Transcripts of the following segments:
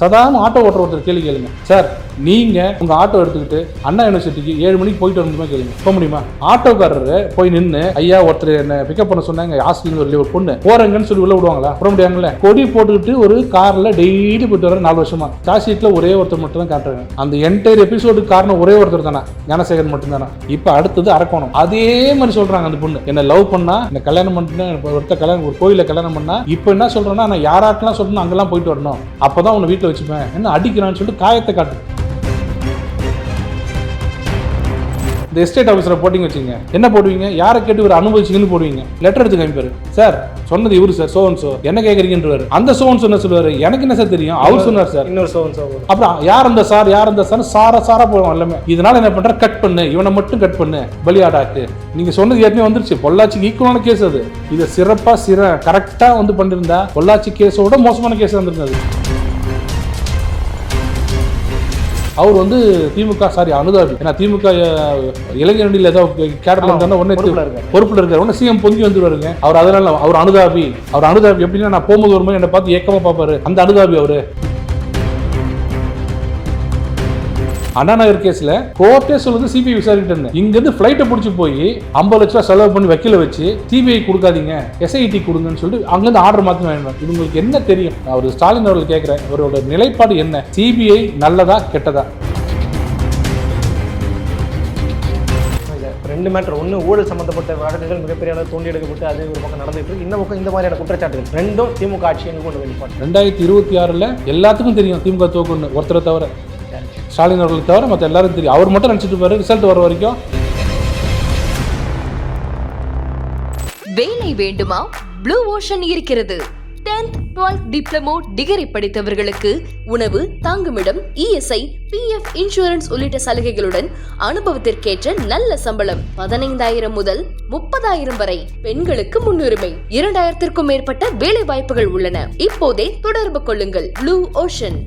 சாதாரண ஆட்டோ ஓட்டுற ஒருத்தர் கேள்வி கேளுங்க. சார் நீங்கள் உங்கள் ஆட்டோ எடுத்துக்கிட்டு அண்ணா யூனிவர்சிட்டிக்கு ஏழு மணிக்கு போயிட்டு வரணுமே கேளுங்க. போக முடியுமா? ஆட்டோக்காரரு போய் நின்று ஐயா ஒருத்தர் என்ன பிக்கப் பண்ண சொன்னாங்க ஹாஸ்டல் ஒரு ஒரு பொண்ணு போறேங்கன்னு சொல்லி உள்ள விடுவாங்களா? விட முடியாங்கல்ல கொடி போட்டுக்கிட்டு ஒரு காரில் டெய்லி போயிட்டு வர நாலு வருஷமா. சார்ஜ் ஒரே ஒருத்தர் மட்டும் தான் காட்டுறாங்க. அந்த என்டையர் எபிசோடுக்கு காரணம் ஒரே ஒருத்தர் தானே? ஞானசேகரன் மட்டும் தானே இப்போ அடுத்தது அரக்கோணம். அதே மாதிரி சொல்கிறாங்க அந்த பொண்ணு. என்ன லவ் பண்ணா என்ன கல்யாணம் பண்ணிட்டு ஒருத்தர் கல்யாணம் ஒரு கோயிலில் கல்யாணம் பண்ணா இப்போ என்ன சொல்கிறேன்னா நான் யாராட்டெல்லாம் சொல்லணும் அங்கெல்லாம் போயிட்டு வரணும். அப்போ தான் உன்னை வீட்டில் வச்சுப்பேன். என்ன அடிக்கிறான்னு சொல்லிட்டு காயத்தை காட்டு. இந்த எஸ்டேட் ஆஃபீஸரை போட்டிங்க வச்சுங்க என்ன போடுவீங்க? யாரை கேட்டு இவர் அனுபவிச்சிங்கன்னு போடுவீங்க? லெட்டர் எடுத்து காமிப்பாரு சார் சொன்னது இவரு சார் சோன் சோ என்ன கேட்குறீங்கன்றவர் அந்த சோன் என்ன சொல்லுவாரு? எனக்கு என்ன சார் தெரியும்? அவர் சொன்னார் சார் இன்னொரு சோன் சோ அப்புறம் யார் அந்த சார் யார் அந்த சார் சாரா சாரா போவோம் எல்லாமே. இதனால என்ன பண்ற? கட் பண்ணு. இவனை மட்டும் கட் பண்ணு. பலியாடாக்கு நீங்க சொன்னது ஏற்கனவே வந்துருச்சு. பொள்ளாச்சிக்கு ஈக்குவலான கேஸ் அது. இதை சிறப்பா சிற கரெக்டா வந்து பண்ணிருந்தா பொள்ளாச்சி கேஸோட மோசமான கேஸ் வந்திருந்தது. அவர் வந்து திமுக சாரி அனுதாபி. ஏன்னா திமுக இளைஞரணியில் ஏதோ கேடர்ல இருந்தாலும் உடனே பொறுப்புல இருக்காரு. உடனே சிஎம் பொங்கி வந்துருவாருங்க. அவர் அதனால அவர் அனுதாபி. அவர் அனுதாபி எப்படின்னா நான் போகும்போது வரும்போது என்னை பார்த்து ஏக்கமா பார்ப்பாரு. அந்த அனுதாபி அவரு. அண்ணா நகர் கேஸ்ல கோர்ட்டே சொல்லுது சிபிஐ விசாரிக்கிட்டு இங்க இருந்து பிளைட்டை பிடிச்சி போய் ஐம்பது லட்ச ரூபா செலவு பண்ணி வக்கீல வச்சு சிபிஐ கொடுக்காதீங்க எஸ்ஐடி கொடுங்கன்னு சொல்லிட்டு அங்கிருந்து ஆர்டர் மாத்தி வேணும் இவங்களுக்கு என்ன தெரியும்? அவர் ஸ்டாலின் அவர்கள் கேட்கிறேன் அவரோட நிலைப்பாடு என்ன? சிபிஐ நல்லதா கெட்டதா? இல்ல, ரெண்டு மேட்டர் ஒன்று ஊழல் சம்மந்தப்பட்ட வழக்குகள் மிகப்பெரிய அளவு தோண்டி எடுக்கப்பட்டு அது ஒரு பக்கம் நடந்துட்டு இருக்கு. இந்த பக்கம் இந்த மாதிரியான குற்றச்சாட்டுகள் ரெண்டும் திமுக ஆட்சி கொண்டு வெளிப்பாடு ரெண்டாயிரத்தி இருபத்தி ஆறுல எல்லாத்துக்கும் தெரியும் திமுக தோக்குன்னு ஒருத்தரை தவிர ஸ்டாலின் அவர்களுக்கு தவிர மற்ற எல்லாரும் தெரியும். அவர் மட்டும் நினச்சிட்டு ரிசல்ட் வர வரைக்கும். வேலை வேண்டுமா? ப்ளூ ஓஷன் இருக்கிறது. 10th 12th டிப்ளமோ டிகிரி படித்தவர்களுக்கு உணவு தங்குமிடம் இஎஸ்ஐ பிஎஃப் இன்சூரன்ஸ் உள்ளிட்ட சலுகைகளுடன் அனுபவத்திற்கேற்ற நல்ல சம்பளம் பதினைந்தாயிரம் முதல் முப்பதாயிரம் வரை பெண்களுக்கு முன்னுரிமை. இரண்டாயிரத்திற்கும் மேற்பட்ட வேலை வாய்ப்புகள் உள்ளன. இப்போதே தொடர்பு கொள்ளுங்கள். ப்ளூ ஓஷன்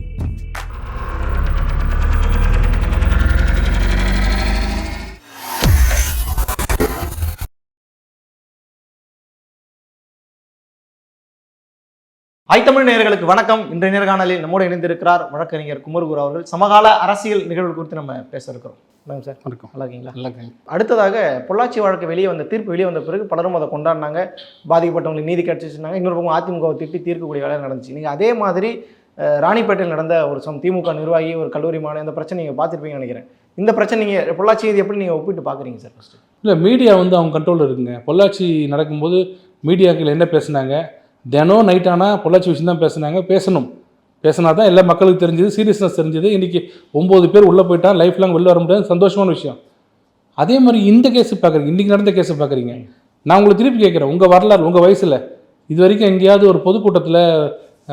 ஐத்தமிழ் நேயர்களுக்கு வணக்கம். இன்றைய நேர்காணலில் நம்மோடு இணைந்திருக்கிறார் வழக்கறிஞர் குமரகுரு அவர்கள். சமகால அரசியல் நிகழ்வுகள் குறித்து நம்ம பேச இருக்கிறோம். வணக்கம் சார். வணக்கம். நல்லா இருக்கீங்களா? நல்லா. அடுத்ததாக பொள்ளாச்சி வழக்கு வெளியே வந்த தீர்ப்பு வெளியே வந்த பிறகு பலரும் அதை கொண்டாடினாங்க. பாதிக்கப்பட்டவங்களுக்கு நீதி கிடைச்சிச்சுனாங்க இன்னொரு பக்கம் அதிமுகவை திட்டி தீர்க்கக்கூடிய வேலை நடந்துச்சு. நீங்கள் அதே மாதிரி ராணிப்பேட்டையில் நடந்த ஒரு சம் திமுக நிர்வாகி ஒரு கல்லூரி மாணவன் இந்த பிரச்சனை நீங்கள் பார்த்துருப்பீங்கன்னு நினைக்கிறேன். இந்த பிரச்சனை நீங்கள் பொள்ளாச்சி இது எப்படி நீங்கள் ஒப்பிட்டு பார்க்குறீங்க சார் ஃபஸ்ட்டு இல்லை மீடியா வந்து அவங்க கண்ட்ரோலில் இருக்குங்க. பொள்ளாச்சி நடக்கும்போது மீடியாக்கள் என்ன பேசுனாங்க? தினம் நைட் ஆனால் பொள்ளாச்சி விஷயம் தான் பேசுனாங்க. பேசணும். பேசினா தான் எல்லா மக்களுக்கு தெரிஞ்சது சீரியஸ்னஸ் தெரிஞ்சது. இன்றைக்கி ஒம்பது பேர் உள்ளே போயிட்டா லைஃப் லாங் வெளில வர முடியாது. சந்தோஷமான விஷயம். அதே மாதிரி இந்த கேஸ் பார்க்குறீங்க. இன்றைக்கி நடந்த கேஸை பார்க்குறீங்க. நான் உங்களை திருப்பி கேட்குறேன். உங்கள் வரலாறு உங்கள் வயசில். இது வரைக்கும் எங்கேயாவது ஒரு பொதுக்கூட்டத்தில்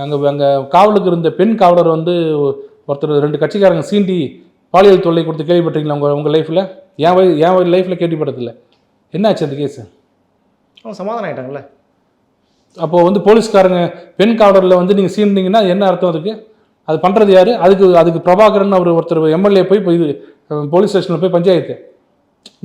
அங்கே அங்கே காவலுக்கு இருந்த பெண் காவலர் வந்து ஒருத்தர் ரெண்டு கட்சிக்காரங்க சீண்டி பாலியல் தொல்லை கொடுத்து கேள்விப்பட்டீங்களா உங்கள் உங்கள் லைஃப்பில் என் வய என் லைஃப்பில் கேள்விப்படுறதில்ல என்ன ஆச்சு அந்த கேஸு அவன் சமாதானம் ஆகிட்டாங்களே அப்போது வந்து போலீஸ்காரங்க பெண் காவலரில் வந்து நீங்கள் சீண்டிங்கன்னா என்ன அர்த்தம் அதுக்கு? அது பண்ணுறது யார்? அதுக்கு அதுக்கு பிரபாகரன் அவர் ஒருத்தர் எம்எல்ஏ போய் போய் இது போலீஸ் ஸ்டேஷனில் போய் பஞ்சாயத்து.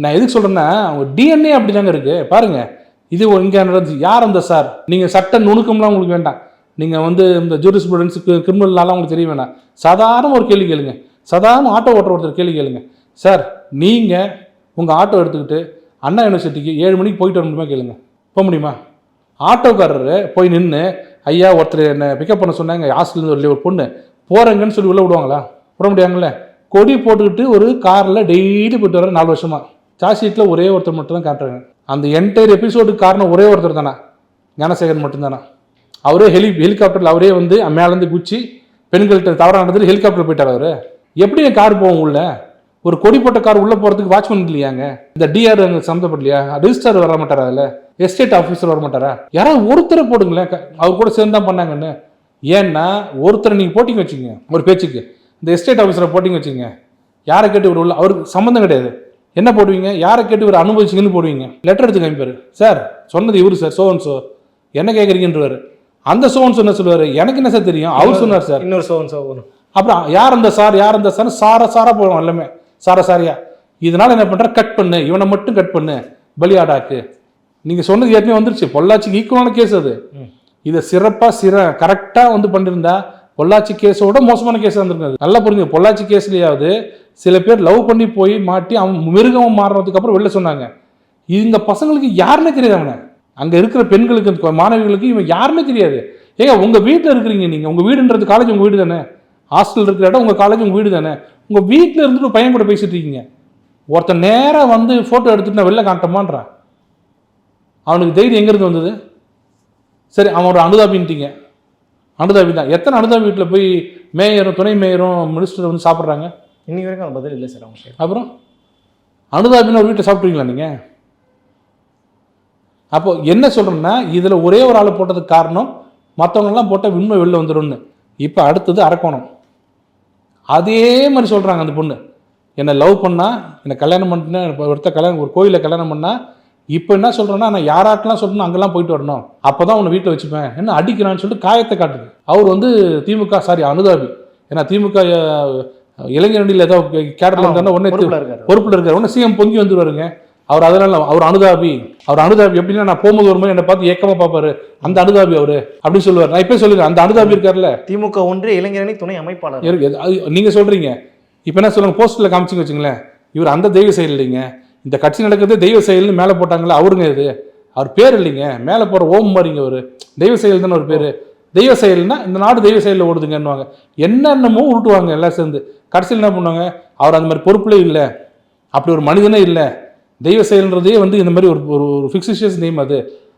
நான் எதுக்கு சொல்கிறேன்னா அவங்க டிஎன்ஏ அப்படி தாங்க இருக்குது பாருங்கள் இது இங்கே நடந்துச்சு யார் அந்த சார்? நீங்கள் சட்ட நுணுக்கம்லாம் உங்களுக்கு வேண்டாம். நீங்கள் வந்து இந்த ஜூரிஸ் ஸ்டூடெண்ட்ஸுக்கு கிரிமினல்னாலாம் உங்களுக்கு தெரிய வேண்டாம். சாதாரண ஒரு கேள்வி கேளுங்க. சாதாரண ஆட்டோ ஓட்டுற ஒருத்தர் கேள்வி கேளுங்க. சார் நீங்கள் உங்கள் ஆட்டோ எடுத்துக்கிட்டு அண்ணா யூனிவர்சிட்டிக்கு ஏழு மணிக்கு போயிட்டு வர முடியுமா கேளுங்க. போக முடியுமா? ஆட்டோக்காரரு போய் நின்று ஐயா ஒருத்தர் என்ன பிக்கப் பண்ண சொன்னாங்க ஹாஸ்டல்லேருந்து ஒரு ஒரு பொண்ணு போகிறேங்கன்னு சொல்லி உள்ளே விடுவாங்களா? விட முடியாங்கல்ல கொடி போட்டுக்கிட்டு ஒரு காரில் டெய்லி போயிட்டு வர நாலு வருஷமாக சார்ஜ் ஒரே ஒருத்தர் மட்டும் தான் காட்டுறாங்க அந்த என்டையர் எபிசோடுக்கு காரணம் ஒரே ஒருத்தர் தானே? ஞானசேகரன் மட்டும்தானா? அவரே ஹெலி ஹெலிகாப்டரில் அவரே வந்து மேலேருந்து குச்சி பெண்கள்கிட்ட தவறாக நடந்துட்டு ஹெலிகாப்டர் போயிட்டார் அவர். எப்படி கார் போகும் உள்ள? ஒரு கொடி போட்ட கார் உள்ளே போகிறதுக்கு வாட்ச்மேன் இல்லையாங்க? இந்த டிஆர் அங்கே சம்மந்தப்படலையா? ரிஜிஸ்டர் வர மாட்டார் அதில்? எஸ்டேட் ஆஃபீஸர் வர மாட்டாரா? யாராவது ஒருத்தரை போடுங்களேன். அவர் கூட சேர்ந்து தான் பண்ணாங்கன்னு. ஏன்னா ஒருத்தரை நீங்கள் போட்டிங்க வச்சுங்க ஒரு பேச்சுக்கு. இந்த எஸ்டேட் ஆஃபீஸரை போட்டிங்க வச்சுங்க யாரை கேட்டு இவர் உள்ள அவருக்கு சம்மந்தம் கிடையாது. என்ன போடுவீங்க? யாரை கேட்டு இவர் அனுபவிச்சிங்கன்னு போடுவீங்க. லெட்டர் எடுத்து காமிப்பாரு. சார் சொன்னது இவரு சார் சோன் சோ என்ன கேட்குறீங்கன்றவர் அந்த சோன் சொன்ன சொல்லுவார்? எனக்கு என்ன சார் தெரியும்? அவர் சொன்னார் சார். இன்னொரு சோன் சோ வரும். அப்புறம் யார் அந்த சார்? யார் அந்த சார் சார சாரா போயிடும் எல்லாமே. சார சாரியா. இதனால என்ன பண்ற கட் பண்ணு. இவனை மட்டும் கட் பண்ணு. பலியாடாக்கு. நீங்க சொன்னது ஏற்கனவே வந்துருச்சு. பொள்ளாச்சிக்கு ஈக்குவலான கேஸ் அது. இதை சிறப்பா சிற கரெக்டா வந்து பண்ணிருந்தா பொள்ளாச்சி கேஸோட மோசமான கேஸ் வந்திருக்காது நல்லா புரிஞ்சு பொள்ளாச்சி கேஸ்லயாவது சில பேர் லவ் பண்ணி போய் மாட்டி அவன் மிருகம் அப்புறம் வெளில சொன்னாங்க. இந்த பசங்களுக்கு யாருன்னே தெரியாது அவனை. அங்க இருக்கிற பெண்களுக்கு மாணவிகளுக்கு இவன் யாருமே தெரியாது. ஏங்க உங்க வீட்டில் இருக்கிறீங்க நீங்க. உங்க வீடுன்றது காலேஜ் உங்க வீடு தானே? ஹாஸ்டல் இருக்கிற இடம் உங்க காலேஜ் உங்க வீடு தானே? உங்க வீட்டில் இருந்துட்டு ஒரு பையன் கூட பேசிட்டு இருக்கீங்க. ஒருத்தன் நேரா வந்து போட்டோ எடுத்துட்டு நான் வெளில காட்டமான்றான். அவனுக்கு தைரியம் எங்கிருந்து வந்தது? சரி அவன் ஒரு அனுதாபின்ட்டீங்க. அனுதாபி தான் எத்தனை அனுதாபி வீட்டில் போய் மேயரும் துணை மேயரும் மினிஸ்டர் வந்து சாப்பிட்றாங்க? இன்னி வரைக்கும் அது பதில் இல்லை சார் அவங்க. அப்புறம்? அனுதாபின்னு ஒரு வீட்டை சாப்பிட்ருவீங்களா நீங்கள் அப்போ என்ன சொல்கிறேன்னா இதில் ஒரே ஒரு ஆளை போட்டதுக்கு காரணம் மற்றவங்கெல்லாம் போட்டால் உண்மை வெளில வந்துடும்னு இப்போ அடுத்தது அரக்கோணம். அதே மாதிரி சொல்கிறாங்க அந்த பொண்ணு. என்னை லவ் பண்ணா என்னை கல்யாணம் பண்ணிட்டேன் இப்போ ஒருத்தர் கல்யாணம் ஒரு கோயிலில் கல்யாணம் பண்ணா இப்போ என்ன சொல்கிறேன்னா நான் யாராட்டெல்லாம் சொல்லணும் அங்கெல்லாம் போயிட்டு வரணும். அப்போ தான் உன்னை வீட்டில் வச்சுப்பேன். என்ன அடிக்கிறான்னு சொல்லிட்டு காயத்தை காட்டுது. அவர் வந்து திமுக சாரி அனுதாபி. ஏன்னா திமுக இளைஞரணியில் ஏதோ கேடரில் இருந்தாலும் உடனே பொறுப்புல இருக்காரு. உடனே சிஎம் பொங்கி வந்துருவாருங்க. அவர் அதனால அவர் அனுதாபி. அவர் அனுதாபி எப்படின்னா நான் போகும்போது வரும்போது என்னை பார்த்து ஏக்கமா பார்ப்பாரு. அந்த அனுதாபி அவரு அப்படின்னு சொல்லுவார். நான் இப்போ சொல்லுங்க அந்த அனுதாபி இருக்கார்ல திமுக ஒன்று இளைஞரணி துணை அமைப்பாளர். நீங்க சொல்றீங்க. இப்போ என்ன சொல்லுங்க போஸ்டர்ல காமிச்சிங்க வச்சுங்களேன். இவர் அந்த தெய்வ செயல் இல்லைங்க. இந்த கட்சி நடக்கிறது தெய்வ செயல்னு மேலே போட்டாங்களே அவருங்க இது. அவர் பேர் இல்லைங்க. மேலே போகிற ஓம் மாதிரிங்க அவர். தெய்வ செயல் தானே ஒரு பேர். தெய்வ செயல்னா இந்த நாடு தெய்வ செயலில் ஓடுதுங்கன்னுவாங்க. என்னென்னமோ உருட்டுவாங்க எல்லாம் சேர்ந்து. கடைசியில் என்ன பண்ணுவாங்க? அவர் அந்த மாதிரி பொறுப்புலே இல்லை. அப்படி ஒரு மனிதனே இல்லை. தெய்வ செயல்ன்றதே வந்து இந்த மாதிரி ஒரு ஒரு ஒரு ஃபிக்ஸிஷியஸ் நேம் அது.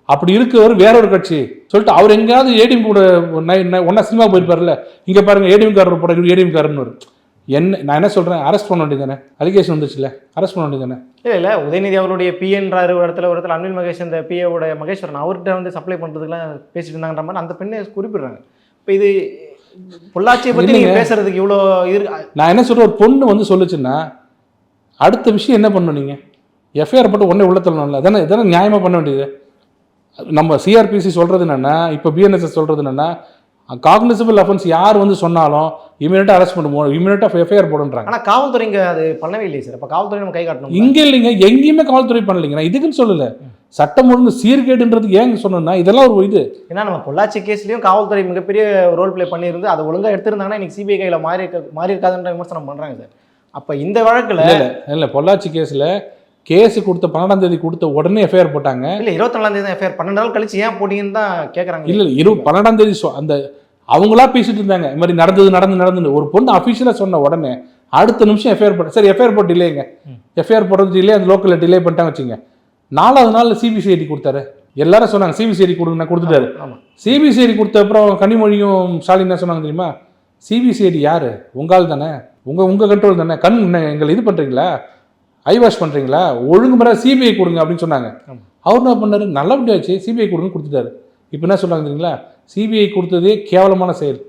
அப்படி இருக்கிறவர் வேற ஒரு கட்சி. சொல்லிட்டு அவர் எங்கேயாவது ஏடிஎம் கூட ஒன்னா சினிமா போயிருப்பார்ல இங்கே பாருங்க ஏடிஎம் காரர் போட ஏடிஎம் காரர்னு என்ன நான் என்ன சொல்றேன்? அரெஸ்ட் பண்ண வேண்டியதானே அலிகேஷன் வந்துச்சுல? அரெஸ்ட் பண்ண வேண்டியதானே இல்லை இல்லை. உதயநிதி அவருடைய பிஎன்றாரு ஒரு இடத்துல ஒரு இடத்துல அன்பில் மகேஷ் இந்த பிஏவோட மகேஸ்வரன் அவர்கிட்ட வந்து சப்ளை பண்ணுறதுக்குலாம் பேசிட்டு இருந்தாங்கன்ற மாதிரி அந்த பெண்ணை குறிப்பிடுறாங்க. இப்போ இது பொள்ளாச்சியை பற்றி நீங்கள். பேசுறதுக்கு இவ்வளோ இது நான் என்ன சொல்றேன்? ஒரு பொண்ணு வந்து சொல்லுச்சுன்னா அடுத்த விஷயம் என்ன பண்ணணும் நீங்க? எஃப்ஐஆர் போட்டு உடனே உள்ள தள்ளணும்ல. அதானே இதானே நியாயமா பண்ண வேண்டியது? நம்ம சிஆர்பிசி சொல்றது என்னன்னா இப்போ பிஎன்எஸ்எஸ் சொல்றது என்னன்னா காக்னிசபிள் அஃபென்ஸ் யார் வந்து சொன்னாலும் இமீடியட்டாக அரெஸ்ட் பண்ணுவோம் இமீடியட்டாக எஃப்ஐஆர் போடுன்றாங்க. ஆனால் காவல்துறை இங்கே அது பண்ணவே இல்லையே சார். அப்போ காவல்துறை நம்ம கை காட்டணும் இங்க இல்லைங்க எங்கேயுமே காவல்துறை பண்ணலைங்க. நான் இதுக்குன்னு சொல்லல. சட்டம் ஒழுங்கு சீர்கேடுன்றதுக்கு ஏங்க சொன்னேன்னா இதெல்லாம் ஒரு இது. ஏன்னா நம்ம பொள்ளாச்சி கேஸ்லயும் காவல்துறை மிகப்பெரிய ரோல் ப்ளே பண்ணியிருந்து அதை ஒழுங்கா எடுத்திருந்தாங்கன்னா இன்னைக்கு சிபிஐ கையில மாறி இருக்க மாறி இருக்காதுன்ற விமர்சனம் பண்றாங்க சார். அப்ப இந்த வழக்குல இல்ல இல்ல பொள்ளாச்சி கேஸ்ல கேஸ் கொடுத்த பன்னெண்டாம் தேதி கொடுத்த உடனே எஃப்ஐஆர் போட்டாங்க. இல்ல இருபத்தி நாலாம் தேதி எஃப்ஐஆர் பன்னெண்டு நாள் கழிச்சு ஏன் போட்டீங்கன்னு தான் கேக்குறாங்க. இல்ல இரு பன்னெண்டாம் தேதி சொ- அந்த அவங்களா பேசிட்டு இருந்தாங்க. இந்த மாதிரி நடந்தது நடந்து நடந்து ஒரு பொண்ணு அஃபிஷியலாக சொன்ன உடனே அடுத்த நிமிஷம் எஃப்ஐஆர் போட்டு சரி எஃப்ஐஆர் போட்டு டிலேங்க எஃப்ஐஆர் போடுறது டிலே அந்த லோக்கலில் டிலே பண்ணிட்டாங்க வச்சுங்க நாலாவது நாள் சிபிசிஐடி கொடுத்தாரு. எல்லாரும் சொன்னாங்க சிபிசிஐடி கொடுங்க கொடுத்துட்டாரு. சிபிசிஐடி கொடுத்த அப்புறம் கனிமொழியும் ஸ்டாலின் என்ன சொன்னாங்க தெரியுமா? சிபிசிஐடி யாரு? உங்கால் தானே? உங்க உங்க கண்ட்ரோல் தானே? கண் எங்களை இது பண்றீங்களா? ஐ வாஷ் பண்றீங்களா? ஒழுங்கு முறை சிபிஐ கொடுங்க அப்படின்னு சொன்னாங்க. அவர் என்ன பண்ணாரு? நல்லபடியாச்சு சிபிஐ கொடுங்க கொடுத்துட்டாரு. இப்போ என்ன சொல்றாங்க தெரியுங்களா? சிபிஐ கொடுத்ததே கேவலமான செயல்.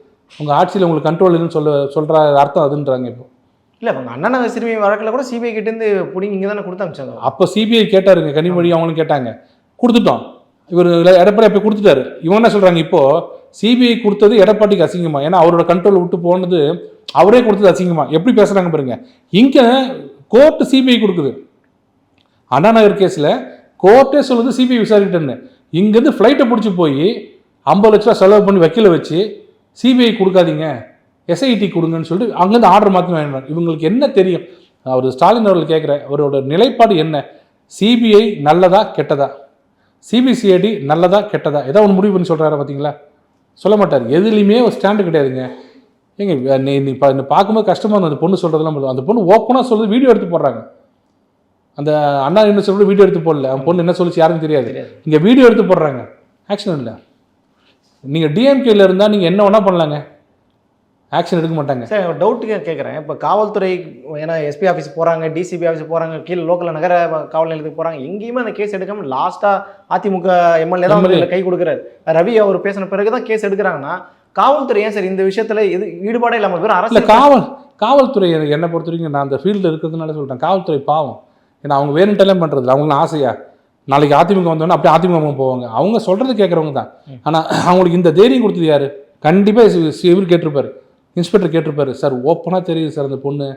உங்க ஆட்சியில் உங்களுக்கு கண்ட்ரோல் இல்லைன்னு சொல்ல சொல்ற அர்த்தம் அதுன்றாங்க இப்போ. இல்ல உங்க அண்ணா நகர் சிறுமி வழக்குல கூட சிபிஐ கிட்ட இருந்து பிடிங்க இங்க தானே கொடுத்து அமிச்சாங்க அப்போ சிபிஐ கேட்டாருங்க. கனிமொழி அவங்களும் கேட்டாங்க. கொடுத்துட்டோம். இவர் எடப்பாடி அப்போ கொடுத்துட்டாரு. இவங்க என்ன சொல்றாங்க இப்போ? சிபிஐ கொடுத்தது எடப்பாடிக்கு அசிங்கமா. ஏன்னா அவரோட கண்ட்ரோல் விட்டு போனது அவரே கொடுத்தது அசிங்கமா. எப்படி பேசுறாங்க பாருங்க. இங்க கோர்ட்டு சிபிஐ கொடுக்குது. அண்ணா நகர் கேஸில் கோர்ட்டே சொல்லுது சிபிஐ விசாரிக்கிட்டேன்னு இங்கேருந்து ஃப்ளைட்டை பிடிச்சி போய் ஐம்பது லட்ச ரூபா செலவு பண்ணி வக்கீல வச்சு சிபிஐ கொடுக்காதீங்க. எஸ்ஐடி கொடுங்கன்னு சொல்லிட்டு அங்கேருந்து ஆர்டர் மாற்றி வாங்கினார் இவங்களுக்கு என்ன தெரியும்? அவர் ஸ்டாலின் அவர்கள் கேட்குற அவரோட நிலைப்பாடு என்ன? சிபிஐ நல்லதா கெட்டதா? சிபிசிஐடி நல்லதா கெட்டதா? ஏதாவது ஒன்று முடிவு பண்ணி சொல்கிறாரு பார்த்தீங்களா சொல்ல மாட்டார். எதுலேயுமே ஒரு ஸ்டாண்டு கிடையாதுங்க. ஏங்க நீ நீ பார்க்கும்போது கஷ்டமாக இருந்தது. அந்த பொண்ணு சொல்கிறதெல்லாம் போதும். அந்த பொண்ணு ஓப்பனாக சொல்லுது வீடியோ எடுத்து போடுறாங்க. அந்த அண்ணா என்ன சொல்றது வீடியோ எடுத்து போடல. அந்த பொண்ணு என்ன சொல்லுச்சு யாருக்கும் தெரியாது. இங்கே வீடியோ எடுத்து போடுறாங்க. ஆக்ஷன் இல்லை. நீங்கள் டிஎம்கேல இருந்தால் நீங்கள் என்ன வேணால் பண்ணலாங்க. ஆக்ஷன் எடுக்க மாட்டாங்க. சார் டவுட்டுக்கு கேட்குறேன் இப்போ காவல்துறை ஏன்னா எஸ்பி ஆஃபீஸ் போகிறாங்க டிசிபி ஆஃபீஸ் போகிறாங்க கீழே லோக்கல் நகர காவல் நிலையத்துக்கு போகிறாங்க எங்கேயுமே அந்த கேஸ் எடுக்காம லாஸ்ட்டாக அதிமுக எம்எல்ஏ தான் கை கொடுக்குறாரு. ரவி அவர் பேசின பிறகு தான் கேஸ் எடுக்கிறாங்கன்னா காவல்துறை ஏன் சார் இந்த விஷயத்துல இது ஈடுபாடே இல்லாமல் வெறும் அரசு காவல் காவல்துறை எனக்கு என்னை பொறுத்த வரைக்கும் நான் அந்த ஃபீல்டில் இருக்கிறதுனால சொல்லிட்டேன் காவல்துறை பாவம். ஏன்னா அவங்க வேணுன்ட்டெல்லாம் பண்ணுறது அவங்களுக்கு ஆசையா? நாளைக்கு அதிமுக வந்தோடனே அப்படியே அதிமுக போவாங்க. அவங்க சொல்கிறது கேட்குறவங்க தான். ஆனால் அவங்களுக்கு இந்த தைரியம் கொடுத்தது யாரு? கண்டிப்பாக இவர் கேட்டிருப்பாரு. இன்ஸ்பெக்டர் கேட்டிருப்பாரு. சார் ஓப்பனாக தெரியுது சார் அந்த பொண்ணு.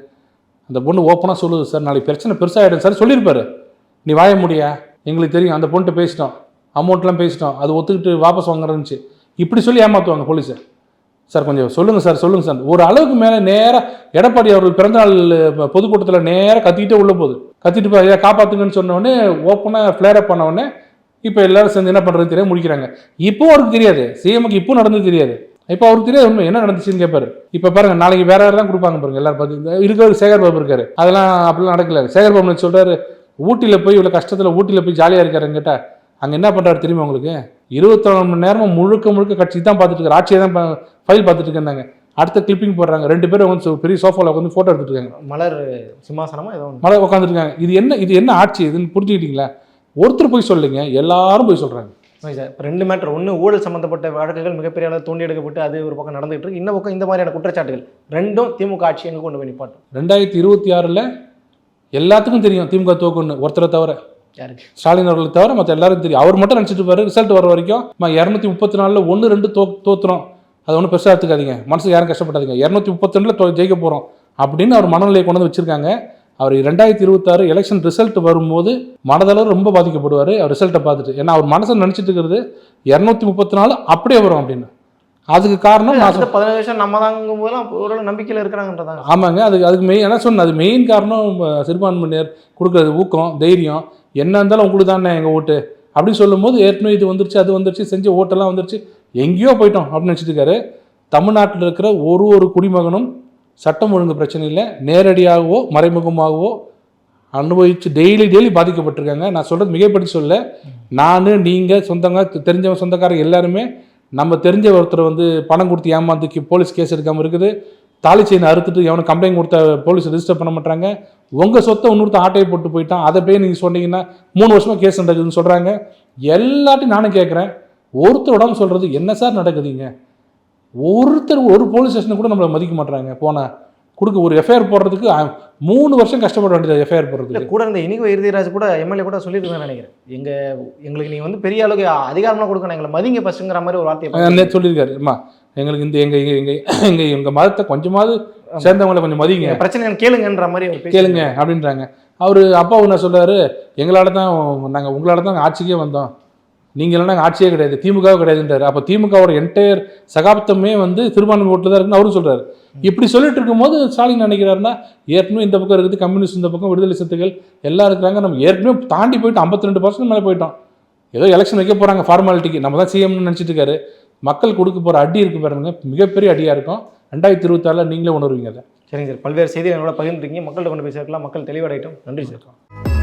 அந்த பொண்ணு ஓப்பனாக சொல்லுது சார். நாளைக்கு பிரச்சனை பெருசாகிடும் சார். சொல்லியிருப்பாரு. நீ வாய முடியா? எங்களுக்கு தெரியும். அந்த பொண்ணுகிட்ட பேசிட்டோம். அமௌண்ட்லாம் பேசிட்டோம். அது ஒத்துக்கிட்டு வாபஸ் வாங்குறதுச்சு இப்படி சொல்லி ஏமாற்றுவாங்க போலீஸை சார் கொஞ்சம் சொல்லுங்கள் சார் சொல்லுங்கள் சார். ஒரு அளவுக்கு மேலே நேராக எடப்பாடி அவர்கள் பிறந்தநாள் பொதுக்கூட்டத்தில் நேராக கத்திக்கிட்டே உள்ளே போகுது. கத்திட்டு போய் ஐயா காப்பாற்றுங்கன்னு சொன்னோடனே ஓப்பனாக ஃப்ளேரப் பண்ணவுடனே இப்போ எல்லாரும் சேர்ந்து என்ன பண்ணுறது தெரியாது முடிக்கிறாங்க இப்போ அவருக்கு தெரியாது. சிஎம்க்கு இப்போ நடந்தது தெரியாது. இப்போ அவருக்கு தெரியாது உண்மை. என்ன நடந்துச்சுன்னு கேட்பாரு இப்போ பாருங்க நாளைக்கு வேற யாரும் தான் கொடுப்பாங்க பாருங்க எல்லாரும் பார்த்து. இருக்கிற சேகர் பாபு இருக்காரு. அதெல்லாம் அப்படிலாம் நடக்கல. சேகர் பாபு சொல்றாரு ஊட்டியில் போய் இவ்வளோ கஷ்டத்தில் ஊட்டியில் போய் ஜாலியாக இருக்காருன்னு கேட்டா அங்கே என்ன பண்ணுறாரு தெரியுமா உங்களுக்கு? இருபத்தொன்று மணி நேரமும் முழுக்க முழுக்க கட்சி தான் பார்த்துட்டு இருக்காரு ஆட்சியை தான் ஃபைல் பார்த்துட்டு இருக்காங்க. அடுத்த கிளிப்பிங் போடுறாங்க. ரெண்டு பேரும் வந்து பெரிய சோஃபாவில் உட்காந்து ஃபோட்டோ எடுத்துட்டு இருக்காங்க. மலர் சிம்மாசனமா ஏதோ உட்காந்துட்டு இருக்காங்க இது என்ன இது என்ன ஆட்சி இதுன்னு புரிஞ்சுக்கிட்டீங்களா? ஒருத்தர் போய் சொல்லுங்க. எல்லாரும் போய் சொல்றாங்க. ஓகே சார் ரெண்டு மேட்டர் ஒன்று ஊழல் சம்மந்தப்பட்ட வழக்குகள் மிகப்பெரிய அளவு தோண்டி எடுக்கப்பட்டு அது ஒரு பக்கம் நடந்துகிட்டு இருக்கு. இந்த பக்கம் இந்த மாதிரியான குற்றச்சாட்டுகள். ரெண்டும் திமுக ஆட்சி எங்கே கொண்டு போய் நிப்பாட்டும்? ரெண்டாயிரத்தி இருபத்தி ஆறில் எல்லாத்துக்கும் தெரியும். திமுக தோக்குன்னு ஒருத்தரை தவிர. ஸ்டாலின் அவர்களை தவிர மற்ற எல்லாருக்கும் தெரியும். அவர் மட்டும் நினச்சிட்டு இருப்பாரு. ரிசல்ட் வர வரைக்கும் இரநூத்தி முப்பத்தி நாலில் ஒன்று ரெண்டு தோ தோத்துறோம் அது ஒன்றும் பெருசாக எடுத்துக்காதீங்க. மனசுக்கு யாரும் கஷ்டப்படாதீங்க. இரநூத்தி முப்பத்தி ரெண்டில் ஜெயிக்க போகிறோம் அப்படின்னு அவர் மனநிலையை கொண்டு வந்து வச்சிருக்காங்க. அவர் ரெண்டாயிரத்தி இருபத்தாறு எலெக்ஷன் ரிசல்ட் வரும்போது மனதளவு ரொம்ப பாதிக்கப்படுவார். அவர் ரிசல்ட்டை பார்த்துட்டு. ஏன்னா அவர் மனசை நினச்சிட்டு இருக்கிறது இரநூத்தி முப்பத்தி நாலு அப்படியே வரும் அப்படின்னு. அதுக்கு காரணம் பதினஞ்சு வருஷம் நம்ம தாங்கும் போதெல்லாம் ஓரளவு நம்பிக்கையில் இருக்கிறாங்கன்றதாங்க. ஆமாங்க. அதுக்கு அதுக்கு மெயின் என்ன சொன்ன அது மெயின் காரணம் சிறுபான்மையினர் கொடுக்குறது ஊக்கம் தைரியம். என்ன இருந்தாலும் உங்களுக்கு தானே எங்கள் ஓட்டு? அப்படி சொல்லும்போது ஏற்கனவே இது வந்துருச்சு அது வந்துருச்சு செஞ்ச ஓட்டெல்லாம் வந்துருச்சு. எங்கேயோ போயிட்டோம் அப்படின்னு நினச்சிட்டுருக்காரு தமிழ்நாட்டில் இருக்கிற ஒரு ஒரு குடிமகனும் சட்டம் ஒழுங்கு பிரச்சனையில் நேரடியாகவோ மறைமுகமாகவோ அனுபவித்து டெய்லி டெய்லி பாதிக்கப்பட்டிருக்காங்க. நான் சொல்கிறது மிகைப்படுத்தி சொல்ல நான் நீங்கள் சொந்தங்க தெரிஞ்சவங்க சொந்தக்காரங்க எல்லாருமே நம்ம தெரிஞ்ச ஒருத்தர் வந்து பணம் கொடுத்து ஏமாந்துக்கு போலீஸ் கேஸ் எடுக்காமல் இருக்குது. தாலி செயின் அறுத்துட்டு எவனுக்கு கம்ப்ளைண்ட் கொடுத்த போலீஸ் ரிஜிஸ்டர் பண்ண மாட்டாங்க. உங்கள் சொத்தை இன்னொருத்த ஆட்டையை போட்டு போயிட்டான். அதை போய் நீங்கள் சொன்னீங்கன்னா மூணு வருஷமாக கேஸ் நடக்குதுன்னு சொல்கிறாங்க எல்லாத்தையும் நானும் கேட்குறேன் ஒருத்தர் உடம்பு சொல்கிறது என்ன சார் நடக்குதுங்க? ஒருத்தர் ஒரு போலீஸ் ஸ்டேஷனை கூட நம்மளை மதிக்க மாட்டாங்க போனால் கொடுக்க ஒரு எஃப்ஐஆர் போடுறதுக்கு மூணு வருஷம் கஷ்டப்பட வேண்டியது எஃப்ஐஆர் போடுறதுக்கு. கூட இருந்த இனிகோ இறுதிராஜ் கூட எம்எல்ஏ கூட சொல்லியிருக்கேன் நினைக்கிறேன். எங்க எங்களுக்கு நீங்கள் வந்து பெரிய அளவுக்கு அதிகாரம்லாம் கொடுக்கணும். எங்களை மதிங்க ஃபஸ்ட்டுங்கிற மாதிரி ஒரு வார்த்தையை சொல்லியிருக்காரு. அம்மா எங்களுக்கு இந்த எங்கள் எங்கள் எங்கள் எங்கள் மதத்தை கொஞ்சமாவது சேர்ந்தவங்களை கொஞ்சம் மதிங்க. பிரச்சனை கேளுங்கன்ற மாதிரி. கேளுங்க அப்படின்றாங்க. அவர் அப்பா என்ன சொல்றாரு எங்களால தான் நாங்கள் உங்களால தான் ஆட்சிக்கே வந்தோம். நீங்கள் இல்லைனா ஆட்சியே கிடையாது திமுக கிடையாதுன்றாரு. அப்போ திமுகவோட என்டையர் சகாப்தமே வந்து சிறுபான்மை ஓட்டில் தான் இருக்குன்னு அவரும் சொல்றாரு. இப்படி சொல்லிட்டு இருக்கும்போது ஸ்டாலின் நினைக்கிறாருன்னா ஏற்கனவே இந்த பக்கம் இருக்குது கம்யூனிஸ்ட் இந்த பக்கம் விடுதலை சிறுத்தைகள் எல்லாம் இருக்கிறாங்க. நம்ம ஏற்கனவே தாண்டி போயிட்டோம் ஐம்பத்தி ரெண்டு பர்சன்ட் மேலே போயிட்டோம். ஏதோ எலெக்ஷன் வைக்க போகிறாங்க ஃபார்மாலிட்டிக்கு நம்ம தான் சிஎம்னு நினச்சிட்டு இருக்காரு. மக்கள் கொடுக்க போகிற அடி இருக்கு பாருங்க மிகப்பெரிய அடியாக இருக்கும். ரெண்டாயிரத்தி இருபத்தாறில் நீங்களே உணர்வீங்க அதை. சரிங்க சார். பல்வேறு செய்திகள் என்னோட பகிர்ந்துருக்கீங்க மக்கள்கிட்ட கொண்டு போய் சேர்க்கலாம். மக்கள் தெளிவடையட்டும். நன்றி சார்.